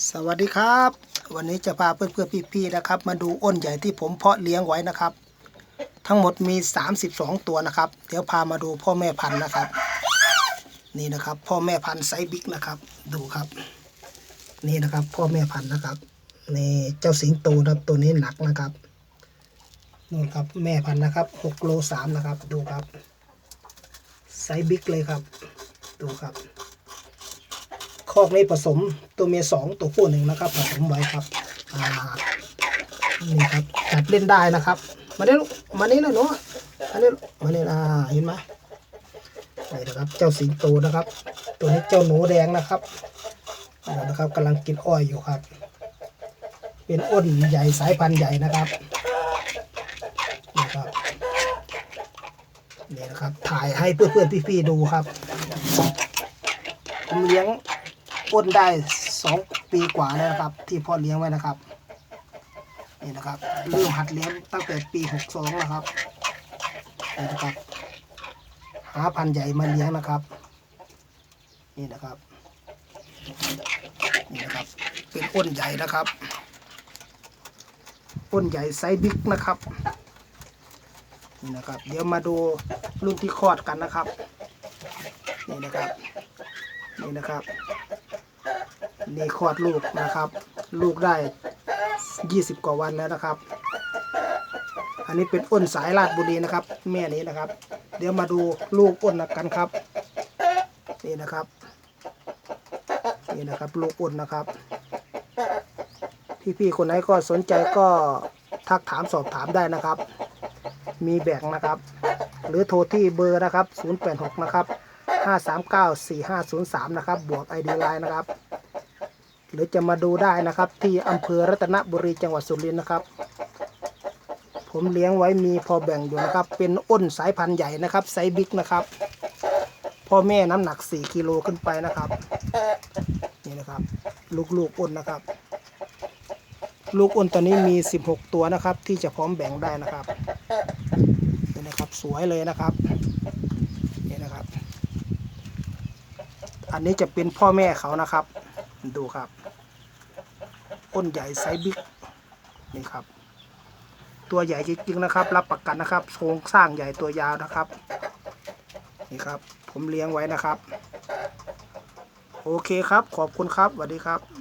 สวัสดีครับ วันนี้จะพาเพื่อนๆพี่ๆนะครับ มาดูอ้นใหญ่ที่ผมเพาะเลี้ยงไว้นะครับ ทั้งหมดมี 32 ตัวนะครับ เดี๋ยวพามาดูพ่อแม่พันธุ์นะครับ นี่นะครับ พ่อแม่พันธุ์ไซส์บิ๊กนะครับ ดูครับ นี่นะครับ พ่อแม่พันธุ์นะครับนี่เจ้าสิงโตครับตัวนี้หนักนะครับนู่นครับแม่พันธุ์นะครับ6โล3นะครับ ดูครับไซส์บิ๊กเลยครับ ดูครับ คอกนี้ผสมตัวเมียสองตัวผู้หนึ่งนะครับ ผสมไว้ครับอ่านี่ครับจับเล่นได้นะครับ มาได้ลูกมานี่นะหนูมานี่ลูกมานี่อ่าเห็นไหมนี่นะครับ เจ้าสิงโตนะครับ ตัวนี้เจ้าหนูแดงนะครับนี่นะครับกำลังกินอ้อยอยู่ครับ เป็นอ้นใหญ่สายพันธุ์ใหญ่นะครับนี่ครับนี่นะครับ ถ่ายให้เพื่อนๆพี่ๆดูครับผมเลี้ยง อ้นได้สองปีกว่าแล้วนะครับ ที่พ่อเลี้ยงไว้นะครับนี่นะครับเริ่มหัดเลี้ยงตั้งแต่ปีหกสองนะครับนี่นะครับหาพันธุ์ใหญ่มาเลี้ยงนะครับ นี่นะครับนี่นะครับเป็นอ้นใหญ่นะครับอ้นใหญ่ไซส์บิ๊กนะครับนี่นะครับ เดี๋ยวมาดูรุ่นที่คลอดกันนะครับนี่นะครับนี่นะครับ นี่คลอดลูกนะครับ ลูกได้ 20 กว่าวันแล้วนะครับ อันนี้เป็นอ้นสายลาดบุรีนะครับ แม่นี้นะครับ เดี๋ยวมาดูลูกอ้นกันครับ นี่นะครับ นี่นะครับลูกอ้นนะครับ พี่ๆคนไหนก็สนใจก็ทักถามสอบถามได้นะครับ มีแบ่งนะครับ หรือโทรที่เบอร์นะครับ 086 นะครับ 5394503 นะครับ บวก ID Line นะครับ หรือจะมาดูได้นะครับ ที่อำเภอรัตนบุรีจังหวัดสุรินทร์นะครับ ผมเลี้ยงไว้มีพอแบ่งอยู่นะครับ เป็นอ้นสายพันธุ์ใหญ่นะครับไซส์บิ๊กนะครับพ่อแม่น้ำหนัก 4กิโลขึ้นไปนะครับนี่นะครับ ลูกๆอ้นนะครับ ลูกอ้นตอนนี้มี 16 ตัวนะครับ ที่จะพร้อมแบ่งได้นะครับนี่นะครับสวยเลยนะครับนี่นะครับ อันนี้จะเป็นพ่อแม่เขานะครับ ดูครับ อ้นใหญ่ไซส์บิ๊กนี่ครับ ตัวใหญ่จริงๆนะครับ รับประกันนะครับโครงสร้างใหญ่ตัวยาวนะครับ นี่ครับ ผมเลี้ยงไว้นะครับ โอเคครับ ขอบคุณครับสวัสดีครับ